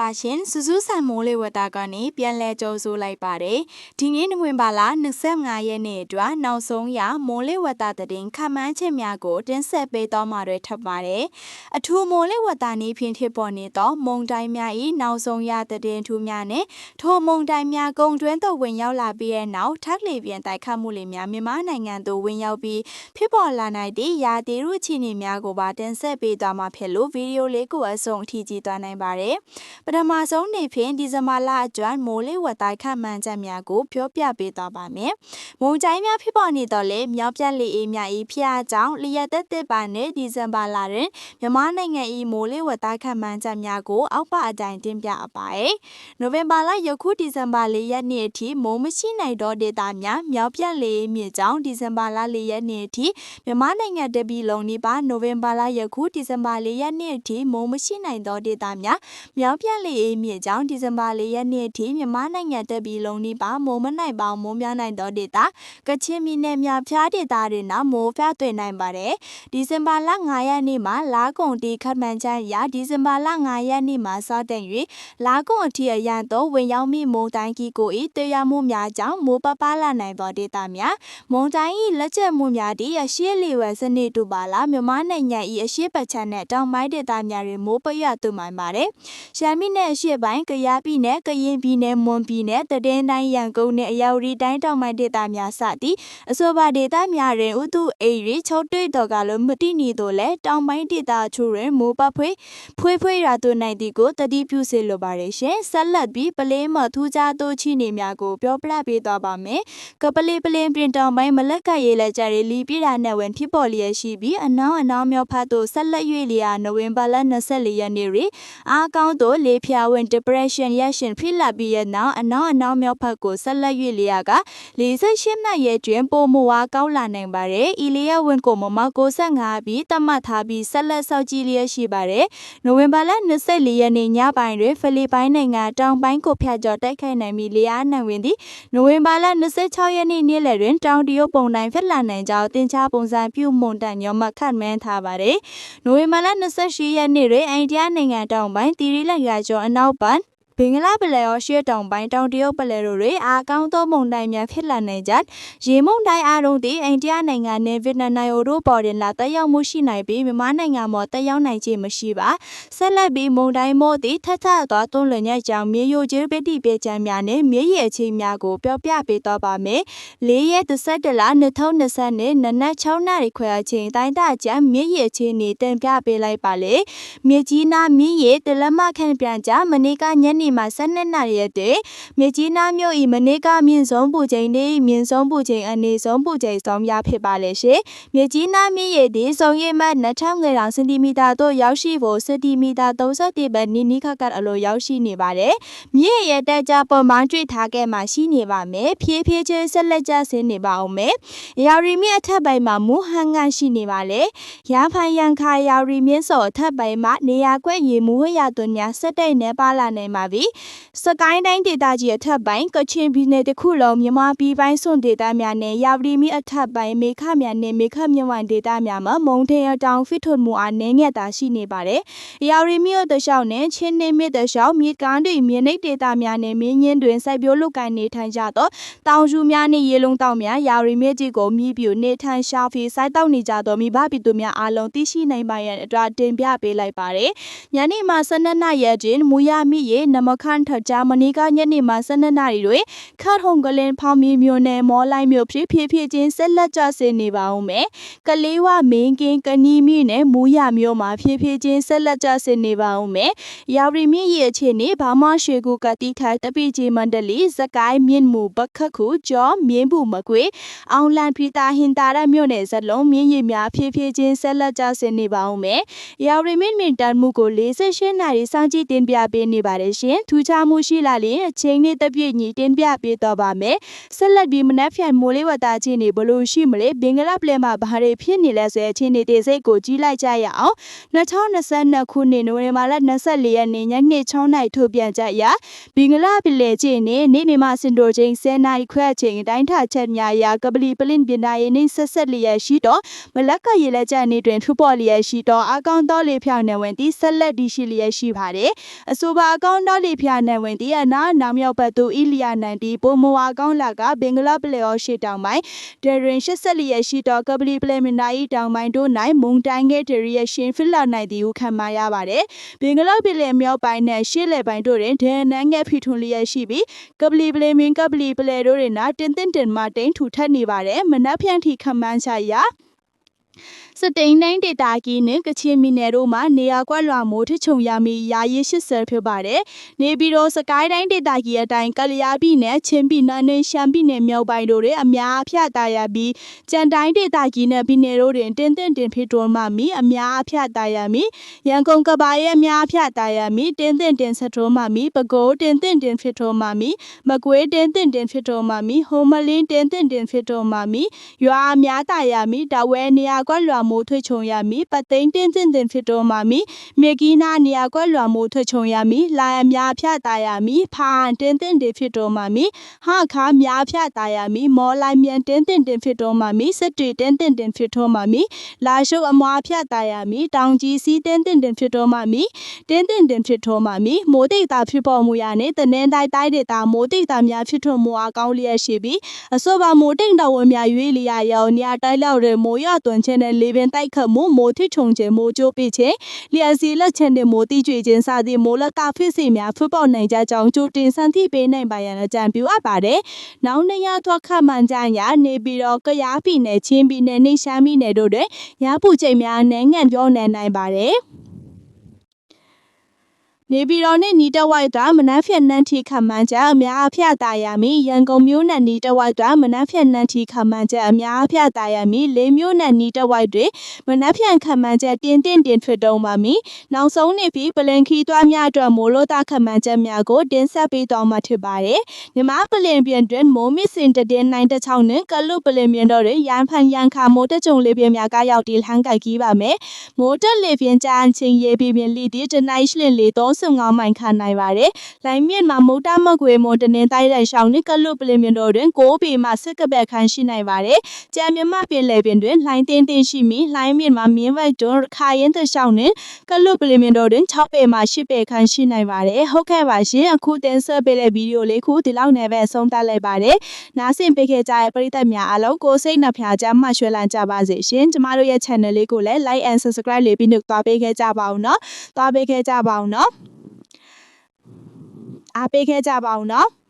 ပါရှင်စူးစူးဆန်မိုးလေဝသကနေပြန်လဲကြိုးဆိုလိုက်ပါတယ်ဒီနေ့နိုဝင်ဘာလ25ရက်နေ့အတွက်နောက်ဆုံးရမိုးလေဝသသတင်းခန့်မှန်းချက်များကိုတင်ဆက်ပေးတော့မှာတွေထပ်ပါတယ်အထူးမိုးလေဝသနည်းဖြင့်ဖြစ်ပေါ်နေသောမုန်တိုင်းများ၏နောက်ဆုံးရသတင်းထူးများနဲ့ထိုမုန်တိုင်းများကုန်းတွင်းသို့ဝင်ရောက်လာပြီးတဲ့နောက်ထပ်လေပြန်တိုက်ခတ်မှုတွေများမြန်မာနိုင်ငံသို့ဝင်ရောက်ပြီးဖြစ်ပေါ်လာနိုင်သည့်ရာသီဥတုအခြေအနေများကိုပါတင်ဆက်ပေးသွားမှာဖြစ်လို့ဗီဒီယိုလေးကိုအဆုံးအထိကြည့်သွားနိုင်ပါတယ်ပထမဆုံးနေဖြင့်ဒီဇင်ဘာလအတွင်းမိုးလေဝသခန့်မှန်းချက်များကိုပြောပြပေးသွားပါမယ်။မုန်တိုင်းများဖြစ်ပေါ်နေတော့လေမြောက်ပြတ်လေအေးများ၏ဖျားကြောင့်လျက်သက်သက်ပါနဲ့ဒီဇင်ဘာလတွင်မြန်မာနိုင်ငံ၏မိုးလေဝသခန့်မှန်းချက်များကိုအောက်ပါအတိုင်းတင်ပြအပ်ပါ၏။နိုဝင်ဘာလယခုဒီဇင်ဘာ၄ရက်နေ့အထိမိုးမရှိနိုင်သောဒေသများမြောက်ပြတ်လေအေးမြစ်ကြောင့်ဒီဇင်ဘာလ၄ရက်နေ့အထိမြန်မာနိုင်ငံတပြည်လုံးနီးပါးနိုဝင်ဘာလယခုဒီဇင်ဘာ၄ရက်နေ့အထိမိုးမရှိနိုင်သောဒေသများမြောက်ပြတ်လေအေးမြစ်ကြောင့်ဒီဇင်ဘာ၄ရက်နေ့အထိမြန်မာနိုင်ငံတပြည်လုံးနီးပါးမိုးမနိုင်ပေါင်းမိုးများနိုင်သောဒေသကချင်ပြည်နယ်မြောက်ဖြားဒေသတွေနောက်မိုးဖျားသွင်းနိုင်ပါတယ်။ဒီဇင်ဘာလ9ရက်နေ့မှာလာကုံတီခတ်မှန်ချရာဒီဇင်ဘာလ9ရက်နေ့မှာစတင်၍လာကုံအထိအရန်သောဝင်ရောက်မိမုန်တိုင်းကြီးကို၏တရားမှုများကြောင့်မိုးပပလာနိုင်သောဒေသများမုန်တိုင်း၏လက်ချက်မှုများသည့်အရှိလီဝဲစနစ်တူပါလာမြန်မာနိုင်ငံ၏အရှိပတ်ချမ်းနှင့်တောင်ပိုင်းဒေသများတွင်မိုးပရသွင်းပါတယ်။ရှမ်းပြည်နယ်အရှေ့ပိုင်းကယားပြည်နယ်ကရင်ပြည်နယ်မွန်ပြည်နယ်တည်င်းတိုင်းရန်ကုန်နဲ့အရောက်ရီတိုင်းတောင်ပိုင်းဒေသများစသည့်အဆိုပါဒေသများတွင်ဥတုအေရီချုပ်တွေ့တော်ကလည်းမတိနေတော့လဲတောင်ပိုင်းဒေသချို့တွင်မိုးပဖွေးဖွေးဖွေးရာသွင်းနိုင်သည်ကိုတတိပြုစေလိုပါတယ်ရှင်ဆက်လက်ပြီးပလေးမထူးခြားသောချီနေများကိုပြောပြပေးသွားပါမယ်ကပလေးပလင်းပြင်တောင်ပိုင်းမလက်ကရေးလက်ကြရီလီပြတာနဲ့ဝင်ဖြစ်ပေါ်လျက်ရှိပြီးအနောင်အနောင်မြောက်ဖတ်သို့ဆက်လက်၍လျာနိုဝင်ဘာလ24ရက်နေ့တွင်အားကောင်းသောလေဖြာဝင် depression ရရှင်ဖြစ်လာပြီးရဲ့နောက်အနောက်အနောက်မြောက်ဘက်ကိုဆက်လက်၍လျာက48မိနစ်ရဲ့တွင်ပိုမိုအားကောင်းလာနိုင်ပါတယ်။ဤလျာဝင်ကိုမမ65ပြီးတတ်မှတ်ထားပြီးဆက်လက်စောင့်ကြည့်လျက်ရှိပါတယ်။နိုဝင်ဘာလ24ရက်နေ့ညပိုင်းတွင်ဖိလစ်ပိုင်နိုင်ငံတောင်ပိုင်းကိုဖျက်ကျော်တိုက်ခိုက်နိုင်ပြီးလျာနိုင်ဝင်သည်နိုဝင်ဘာလ26ရက်နေ့နေ့လယ်တွင်တောင်တရုတ်ပုံတိုင်းဖြစ်လာနိုင်ကြောင်းတင်ချပုံစံပြုမွန်တန်ညောမခတ်မှန်းထားပါတယ်။နိုဝင်ဘာလ28ရက်နေ့တွင်အိန္ဒိယနိုင်ငံတောင်ပိုင်းတီရီလက်ရွာကျော်အနောက်ပိုင်း ဘင်္ဂလားပလဲရောရှေ့တောင်ပိုင်းတောင်တရုတ်ပလဲတို့တွေအားကောင်းသောမုန်တိုင်းများဖြစ်လာနိုင်ကြရေမုန်တိုင်းအားလုံးသည်အိန္ဒိယနိုင်ငံနဲ့ဗီယက်နမ်နိုင်ငံတို့ပေါ်တွင်လာတက်ရောက်မှုရှိနိုင်ပြီးမြန်မာနိုင်ငံမှာတက်ရောက်နိုင်ခြင်းမရှိပါဆက်လက်ပြီးမုန်တိုင်းမို့သည်ထထသောတွန်းလွင်ရဲ့ကြောင့်မြေယိုကျဲပတိပေချမ်းများနဲ့မြေရည်အခြေများကိုပြောပြပေးတော့ပါမယ်၄ရက်31လ2020နဲ့နနက်6နာရီခွဲအချိန်တိုင်းတာကျမ်းမြေရည်အခြေနေတင်ပြပေးလိုက်ပါလေမြေကြီးနာမြေရည်တလမခန့်ပြန်ကြမနေ့ကညနေနေ့မှာ12နာရီရက်တည်းမြကြီးနားမြို့၏မနေ့ကမြင့်ဆုံးပူချိန်နှင့်မြင့်ဆုံးပူချိန်အနေဆုံးပူချိန်ဆုံးများဖြစ်ပါလေရှင်မြကြီးနားမြင့်ရည်သည်ဆုံးရမှ2500စင်တီမီတာသို့ရောက်ရှိဖို့စင်တီမီတာ30ပဲနီနီခက်ခက်အလိုရောက်ရှိနေပါတယ်မြင့်ရဲ့တက်ကြပုံမှန်တွေ့ထားခဲ့မှရှိနေပါမယ်ဖြည်းဖြည်းချင်းဆက်လက်ကျဆင်းနေပါအောင်မယ်ရာရီမြင့်အထက်ပိုင်းမှာမူဟန်ငန့်ရှိနေပါလေရဖိုင်ရန်ခါရာရီမြင့်စော်အထက်ပိုင်းမှာနေရာကွက်ရေမူဝရသွင်းများစက်တိတ်နေပါလာနိုင်ပါပြီစကိုင်းတိုင်းဒေသကြီးအထက်ပိုင်းကချင်ပြည်နယ်တစ်ခုလုံးမြန်မာပြည်ပိုင်းစွန်ဒေသများနဲ့ရာဝတီမြစ်အထက်ပိုင်းမေခများနဲ့မေခမြဝန်ဒေသများမှာမုန်ထင်အတောင်ဖိထွန်မှုအားနည်းငယ်သာရှိနေပါတယ်။ရာဝတီမြစ်တလျှောက်နဲ့ချင်းနေမြစ်တလျှောက်မြစ်ကမ်းတွေမြေနိတ်ဒေသများနဲ့မြင်းညင်းတွင်စိုက်ပျိုးလုပ်ကိုင်နေထိုင်ကြသောတောင်စုများနဲ့ရေလုံးတောင်များရာဝတီမြစ်ကြီးကိုမြည်ပြူနေထိုင်ရှာဖီစိုက်တောက်နေကြသောမိဘပြည်သူများအားလုံးသိရှိနိုင်ပါရန်အတွက်တင်ပြပေးလိုက်ပါတယ်။ညနေမှာ12နာရီတွင်မူရမြစ်ရေနမခန့်ထဂျာမနီကညနေမှာ12နာရီတွင်ခတ်ဟုံကလင်ဖောင်မီမြို့နယ်မော်လိုက်မြို့ဖြစ်ဖြစ်ဖြစ်ချင်းဆက်လက်ကြဆင်းနေပါဦးမယ်။ကလေးဝမင်းကင်းကနီမြနဲ့မူရမြို့မှာဖြစ်ဖြစ်ချင်းဆက်လက်ကြဆင်းနေပါဦးမယ်။ရာဝရီမြစ်ရဲ့အခြေအနေဘာမှရွှေကူကတိခိုင်တပိကြီးမန္တလီစကိုင်းမြင့်မှုပခတ်ခုကျော်မြင်းဘူးမကွေအောင်လန်ဖီတာဟင်တာရမြို့နယ်ဇလုံးမြင်းရည်များဖြစ်ဖြစ်ချင်းဆက်လက်ကြဆင်းနေပါဦးမယ်။ရာဝရီမြင့်မြင့်တန်မှုကို48နာရီစောင့်ကြည့်တင်ပြပေးနေပါတယ်ရှင်ရှင်ထူးခြားမှုရှိလာရင်အချိန်နဲ့တပြည့်ညီတင်ပြပေးတော့ပါမယ်ဆက်လက်ပြီးမနက်ဖြန်မိုးလေဝသချင်းတွေဘယ်လိုရှိမလဲဘင်္ဂလားပလဲမှာဘာတွေဖြစ်နေလဲဆိုတဲ့ချင်းတွေတေစိတ်ကိုကြီးလိုက်ကြရအောင်2022ခုနှစ်နိုဝင်ဘာလ24ရက်နေ့ညနေ6နာရီထုတ်ပြန်ကြရဘင်္ဂလားပလဲချင်းနဲ့နေ့နေမှာစင်တိုချင်း10နာရီခွဲအချိန်အတိုင်းထချက်များရာကပလီပလင်ပြင်သားရင်းနှင့်ဆက်ဆက်လျက်ရှိတော့မလက်ကရေလက်ချက်နေတွင်ထူပေါ်လျက်ရှိတော့အကောင့်တော်လေးဖြောင်းနေဝင်တီဆက်လက်ဒီရှိလျက်ရှိပါတယ်အဆိုပါအကောင့်တော်လေးဖြာနေဝင်တီအနာနောင်မြောက်ဘက်သို့အီလီယာနန်တီပုံမဝအကောင့်လကဘင်္ဂလားပလဲော်ရှိတောင်ပိုင်းဒရင်ရှက်ဆက်လျက်ရှိတော့ကပလီပလဲမင်နာဤတောင်ပိုင်းတို့၌မုန်တိုင်းငယ်ဒရီယရှင်ဖီလာနိုင်တီကိုခံမရပါတယ်ဘင်္ဂလားပလဲမြောက်ပိုင်းနဲ့ရှေ့လယ်ပိုင်းတို့တွင်ဒန်နန်းငယ်ဖီထွန်လျက်ရှိပြီးကပလီပလဲမင်ကပလီပလဲတို့တွင်နာတင်းတင်းတင်မှတိန်ထူထပ်နေပါတယ်မနက်ဖြန်ထိခံမှန်းချရာစတိန်တိုင်းဒေတာကီနဲ့ကချင်ပြည်နယ်တို့မှာနေရာကွက်လွာမိုးထချုံရမီယာရီ80ဖြစ်ပါတယ်။နေပြည်တော်စကိုင်းတိုင်းဒေတာကီအတိုင်းကလျာပြည်နယ်ချင်းပြည်နယ်နဲ့ရှမ်းပြည်နယ်မြောက်ပိုင်းတို့တွင်အများအပြားတာယာပြီးကြံတိုင်းဒေတာကီနဲ့ပြည်နယ်တို့တွင်တင်းတင်းတင်ဖြစ်တော်မှမီအများအပြားတာယာမီရန်ကုန်ကဘာရဲ့အများအပြားတာယာမီတင်းတင်းတင်ဆက်တော်မှမီပဲခူးတင်းတင်းတင်ဖြစ်တော်မှမီမကွေးတင်းတင်းတင်ဖြစ်တော်မှမီဟိုမလင်းတင်းတင်းတင်ဖြစ်တော်မှမီရွာအများတာယာမီတဝဲနေရာကွက်လွာမိုးထွေချုံရမီပသိန်းတင်းတင်းတင်ဖြစ်တော်မှမီမြေကီနာနေရာကွက်လွာမိုးထွေချုံရမီလာအများဖြတ်တာယာမီဖာတင်းတင်းတင်ဖြစ်တော်မှမီဟာခါများဖြတ်တာယာမီမော်လိုက်မြန်တင်းတင်းတင်ဖြစ်တော်မှမီစစ်တွေတင်းတင်းတင်ဖြစ်တော်မှမီလာရှုပ်အမွားဖြတ်တာယာမီတောင်ကြီးစီးတင်းတင်းတင်ဖြစ်တော်မှမီတင်းတင်းတင်ဖြစ်တော်မှမီမိုးတိတ်တာဖြစ်ပေါ်မှုရနဲ့တနင်္တိုင်းတိုင်းဒေသမိုးတိတ်တာများဖြစ်ထွန်းမှုအကောင်းလျက်ရှိပြီးအစောပါမိုးတိတ်တော်ဝင်များရွေးလျာရောညာတိုက်လောက်တဲ့မိုးရသွန်ခြင်းနဲ့လေပင်တိုက်ခတ်မှုမိုးထချုံခြင်းမိုးကြိုးပိခြင်းလျှက်စီလက်ခြင်းနဲ့မိုးတိကျွေခြင်းစသည့်မိုးလက်တာဖြစ်စီများဖွပေါ်နိုင်ကြကြောင်းကြိုတင်စံသည့်ပေးနိုင်ပါရန်အကြံပြုအပ်ပါတယ်။နောက်နေရထွက်ခတ်မှန်ကြရာနေပြီးတော့ကရားပြည်နယ်ချင်းပြည်နယ်နှိရှမ်းပြည်နယ်တို့တွင်ရပူချိန်များနဲ့ငံ့ပြောနေနိုင်ပါတယ်။ နေပြည်တော်နဲ့နီတဝိုက်ကမနက်ဖြန်နန်းထီခမှန်းချက်အများအပြားတာယာမီရန်ကုန်မြို့နဲ့နီတဝိုက်ကမနက်ဖြန်နန်းထီခမှန်းချက်အများအပြားတာယာမီလေးမြို့နဲ့နီတဝိုက်တွေမနက်ဖြန်ခမှန်းချက်တင်းတင်းတင်ဖြစ်တုံးပါမီနောက်ဆုံးနေပြီးပလင်ခီသွားများအတွက်မိုးလို့တာခမှန်းချက်များကိုတင်ဆက်ပေးတော်မှာဖြစ်ပါတယ်မြမပလင်ပြင်တွင်မိုးမစ်စင်တတဲ့96နဲ့ကလုပလင်ပြင်တော်တွင်ရန်ဖန်ရန်ခါမိုးတကြုံလေးပြင်များကရောက်တီလှမ်းကိုက်ကြီးပါမယ်မိုးတက်လေပြင်ကြမ်းချင်းရေပြပြင်လီတီတနိုင်ရှလင်လေ35မိုင်ခန့်နိုင်ပါတယ်။လိုင်းမြင့်မှာမုတ်တမကွေမွန်တနင်တိုင်းတဲ့ရှောင်းနိကလုပလင်မြင်တော်တွင်6ပေမှစစ်ကပက်ခန်းရှိနိုင်ပါတယ်။ကြံမြမပင်လေပင်တွင်လိုင်းတင်းတင်းရှိမိလိုင်းမြင့်မှာမြင်းဝက်တွန်ခါရင်တရှောင်းနှင့်ကလုပလင်မြင်တော်တွင်6ပေမှ10ပေခန်းရှိနိုင်ပါတယ်။ဟုတ်ကဲ့ပါရှင်အခုတင်ဆက်ပေးတဲ့ဗီဒီယိုလေးခုဒီလောက်နဲ့ပဲအဆုံးသတ်လိုက်ပါတယ်။နားဆင်ပေးခဲ့ကြတဲ့ပရိသတ်များအားလုံးကိုစိတ်နှဖျားကြမှရွှဲလန်းကြပါစေရှင်။ကျမတို့ရဲ့ channel လေးကိုလည်း like and subscribe လေးပြီးနှုတ်သွားပေးခဲ့ကြပါဦးနော်။သွားပေးခဲ့ကြပါဦးနော်။ အားပေးခဲ့ကြပါဦးနော်။